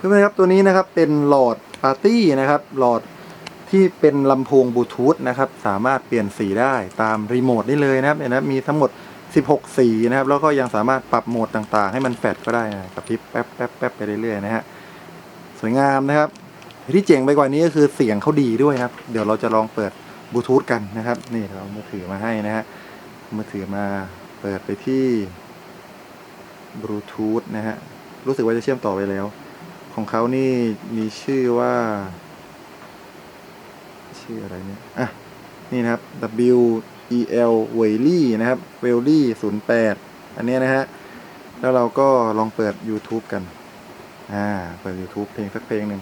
เพื่อนๆครับตัวนี้นะครับเป็นหลอดปาร์ตี้นะครับหลอดที่เป็นลำโพงบลูทูธนะครับสามารถเปลี่ยนสีได้ตามรีโมทได้เลยนะครับเห็นไหมมีทั้งหมด 16 สีนะครับ แล้วก็ยังสามารถปรับโหมดต่างๆ ให้มันแฟลชก็ได้นะกับพริบแป๊บแป๊บแป๊บไปเรื่อยๆนะฮะสวยงามนะครับ ที่เจ๋งไปกว่านี้ก็คือเสียงเขาดีด้วยครับ เดี๋ยวเราจะลองเปิดบลูทูธกันนะครับ นี่เราเอามือถือมาให้นะฮะมือถือมาเปิดไปที่บลูทูธนะฮะรู้สึกว่าจะเชื่อมต่อไปแล้ว ของเขานี่มีชื่อว่า ชื่ออะไรเนี่ย อะ นี่นะครับ W E L w e l y นะครับ w e l y 08 อันเนี้ยนะฮะ แล้วเราก็ลองเปิด YouTube กัน อ่า เปิด YouTube เพลงสักเพลงหนึ่ง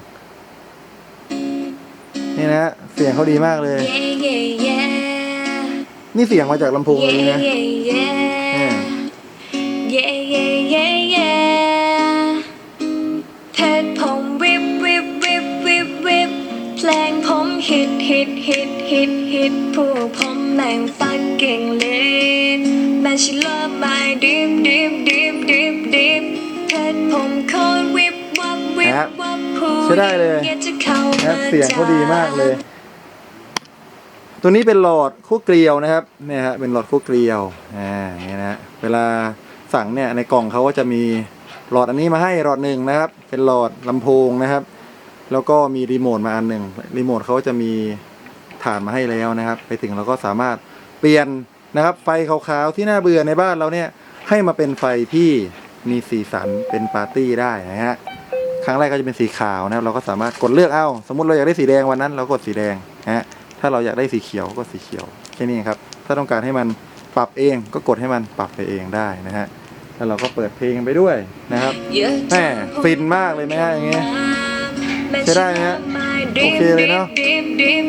นี่นะฮะเสียงเขาดีมากเลย Yeah, yeah, yeah. นี่เสียงมาจากลำโพงเลย Yeah, นะ yeah, yeah. เพลงผมฮิตฮิตฮิตฮิตฮิตพวกผมแม่งฟักเก่งเลยแม่ชิลล์มาดิบดิบดิบดิบดิบเพชรผมโคตรวิบวับวิบครับวับผู้ใช้ได้เลยหญิงจะเข้านะครับมาเสียงเขาดีมากเลย ตัวนี้เป็นหลอดคู่เกลียวนะครับ เนี่ยฮะ เป็นหลอดคู่เกลียว อ่าอย่างเงี้ยนะฮะเวลาสั่งเนี่ยในกล่องเขาก็จะมีหลอดอันนี้มาให้หลอดหนึ่งนะครับ เป็นหลอดลำโพงนะครับ แล้วก็มีรีโมทมาอันหนึ่งรีโมทเขาจะมีฐานมาให้แล้วนะครับ ไปถึงเราก็สามารถเปลี่ยนนะครับ ไฟขาวๆที่น่าเบื่อในบ้านเราเนี่ยให้มาเป็นไฟที่มีสีสันเป็นปาร์ตี้ได้นะฮะครั้งแรกก็จะเป็นสีขาวนะครับเราก็สามารถกดเลือกเอาสมมุติเราอยากได้สีแดงวันนั้น เรากดสีแดงนะฮะถ้าเราอยากได้สีเขียวก็สีเขียวแค่นี้ครับ ถ้าต้องการให้มันปรับเองก็กดให้มันปรับไปเองได้นะฮะแล้วเราก็เปิดเพลงไปด้วยนะครับแม่ฟินมากเลยไหมฮะอย่างเงี้ย ใช้ได้ไหมฮะโอเคเลยเนอะดิบดิบดิบ